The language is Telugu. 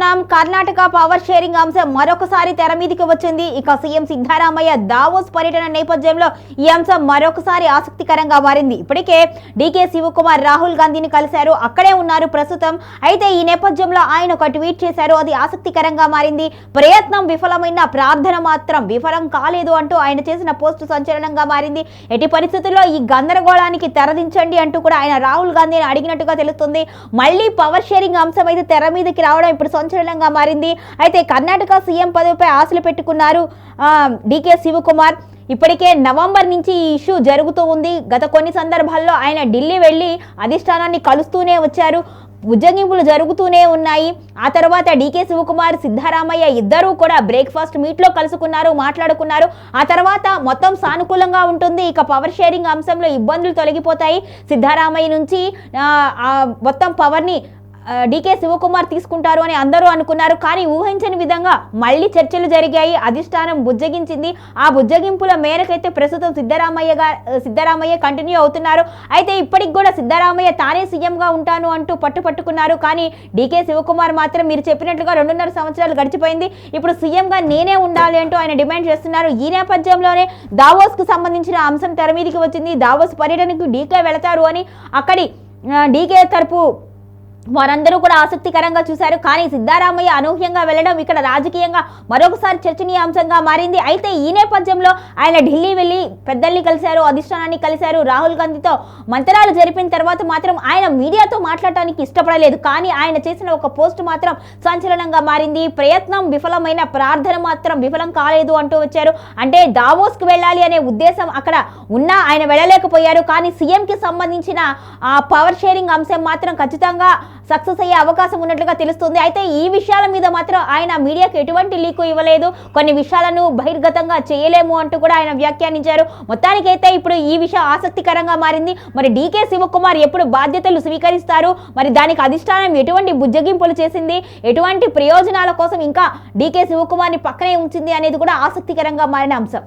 చూస్తున్నాం. కర్ణాటక పవర్ షేరింగ్ అంశం మరొకసారి తెర మీదకి వచ్చింది. ఇక సీఎం సిద్ధారామయ్య దావోస్ పర్యటన నేపథ్యంలో ఈ అంశం మరొకసారి ఆసక్తికరంగా మారింది. ఇప్పటికే డీకే శివకుమార్ రాహుల్ గాంధీని కలిశారు. అక్కడే ఉన్నారు ప్రస్తుతం. అయితే ఈ నేపథ్యంలో ఆయన ఒక ట్వీట్ చేశారు. అది ఆసక్తికరంగా మారింది. ప్రయత్నం విఫలమైన ప్రార్థన మాత్రం విఫలం కాలేదు అంటూ ఆయన చేసిన పోస్టు సంచలనంగా మారింది. ఎట్టి పరిస్థితుల్లో ఈ గందరగోళానికి తెరదించండి అంటూ కూడా ఆయన రాహుల్ గాంధీని అడిగినట్టుగా తెలుస్తుంది. మళ్ళీ పవర్ షేరింగ్ అంశం అయితే తెర మీదకి రావడం ఇప్పుడు సంచలనంగా మారింది. అయితే కర్ణాటక సీఎం పదవిపై ఆశలు పెట్టుకున్నారు డికే శివకుమార్. ఇప్పటికే నవంబర్ నుంచి ఈ ఇష్యూ జరుగుతూ ఉంది. గత కొన్ని సందర్భాల్లో ఆయన ఢిల్లీ వెళ్ళి అధిష్టానాన్ని కలుస్తూనే వచ్చారు. ఉజ్జగింపులు జరుగుతూనే ఉన్నాయి. ఆ తర్వాత డీకే శివకుమార్ సిద్ధరామయ్య ఇద్దరూ కూడా బ్రేక్ఫాస్ట్ మీట్లో కలుసుకున్నారు మాట్లాడుకున్నారు. ఆ తర్వాత మొత్తం సానుకూలంగా ఉంటుంది. ఇక పవర్ షేరింగ్ అంశంలో ఇబ్బందులు తొలగిపోతాయి. సిద్ధరామయ్య నుంచి మొత్తం పవర్ని డీకే శివకుమార్ తీసుకుంటారు అని అందరూ అనుకున్నారు. కానీ ఊహించని విధంగా మళ్ళీ చర్చలు జరిగాయి. అధిష్టానం బుజ్జగించింది. ఆ బుజ్జగింపుల మేరకైతే ప్రస్తుతం సిద్ధరామయ్య సిద్ధరామయ్య కంటిన్యూ అవుతున్నారు. అయితే ఇప్పటికి కూడా సిద్ధరామయ్య తానే సీఎంగా ఉంటాను అంటూ పట్టు పట్టుకున్నారు. కానీ డీకే శివకుమార్ మాత్రం మీరు చెప్పినట్లుగా రెండున్నర సంవత్సరాలు గడిచిపోయింది. ఇప్పుడు సీఎంగా నేనే ఉండాలి అంటూ ఆయన డిమాండ్ చేస్తున్నారు. ఈ నేపథ్యంలోనే దావోస్కు సంబంధించిన అంశం తెర మీదకి వచ్చింది. దావోస్ పర్యటనకు డీకే వెళతారు అని అక్కడి డీకే తరపు వారందరూ కూడా ఆసక్తికరంగా చూశారు. కానీ సిద్ధారామయ్య అనూహ్యంగా వెళ్ళడం ఇక్కడ రాజకీయంగా మరొకసారి చర్చనీయాంశంగా మారింది. అయితే ఈ నేపథ్యంలో ఆయన ఢిల్లీ వెళ్ళి పెద్దల్ని కలిశారు అధిష్టానాన్ని కలిశారు. రాహుల్ గాంధీతో మంతరాలు జరిపిన తర్వాత మాత్రం ఆయన మీడియాతో మాట్లాడటానికి ఇష్టపడలేదు. కానీ ఆయన చేసిన ఒక పోస్ట్ మాత్రం సంచలనంగా మారింది. ప్రయత్నం విఫలమైన ప్రార్థన మాత్రం విఫలం కాలేదు అంటూ వచ్చారు. అంటే దావోస్కి వెళ్ళాలి అనే ఉద్దేశం అక్కడ ఉన్నా ఆయన వెళ్ళలేకపోయారు. కానీ సీఎంకి సంబంధించిన ఆ పవర్ షేరింగ్ అంశం మాత్రం ఖచ్చితంగా సక్సెస్ అయ్యే అవకాశం ఉన్నట్లుగా తెలుస్తుంది. అయితే ఈ విషయాల మీద మాత్రం ఆయన మీడియాకు ఎటువంటి లీకు ఇవ్వలేదు. కొన్ని విషయాలను బహిర్గతంగా చేయలేము అంటూ కూడా ఆయన వ్యాఖ్యానించారు. మొత్తానికైతే ఇప్పుడు ఈ విషయం ఆసక్తికరంగా మారింది. మరి డీకే శివకుమార్ ఎప్పుడు బాధ్యతలు స్వీకరిస్తారు? మరి దానికి అధిష్టానం ఎటువంటి బుజ్జగింపులు చేసింది? ఎటువంటి ప్రయోజనాల కోసం ఇంకా డీకే శివకుమార్ని పక్కనే ఉంచింది అనేది కూడా ఆసక్తికరంగా మారిన అంశం.